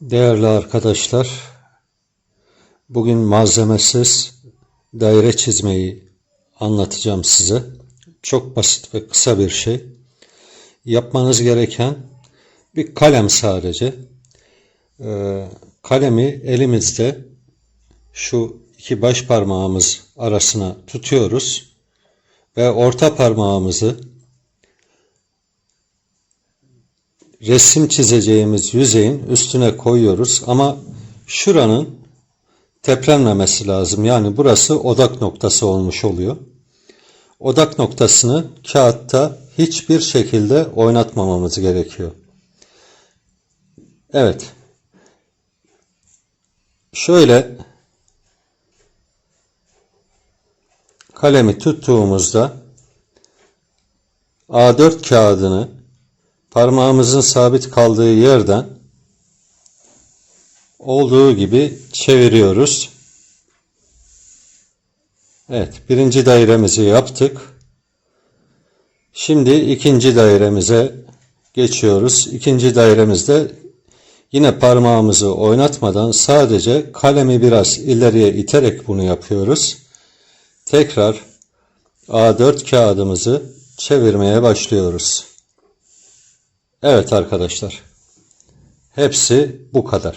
Değerli arkadaşlar, bugün malzemesiz daire çizmeyi anlatacağım size. Çok basit ve kısa bir şey. Yapmanız gereken bir kalem sadece. Ee, kalemi elimizde şu iki baş parmağımız arasına tutuyoruz ve orta parmağımızı resim çizeceğimiz yüzeyin üstüne koyuyoruz ama şuranın teprenmemesi lazım. Yani burası odak noktası olmuş oluyor. Odak noktasını kağıtta hiçbir şekilde oynatmamamız gerekiyor. Evet. Şöyle kalemi tuttuğumuzda A4 kağıdını parmağımızın sabit kaldığı yerden olduğu gibi çeviriyoruz. Evet, birinci dairemizi yaptık. Şimdi ikinci dairemize geçiyoruz. İkinci dairemizde yine parmağımızı oynatmadan sadece kalemi biraz ileriye iterek bunu yapıyoruz. Tekrar A4 kağıdımızı çevirmeye başlıyoruz. Evet arkadaşlar. Hepsi bu kadar.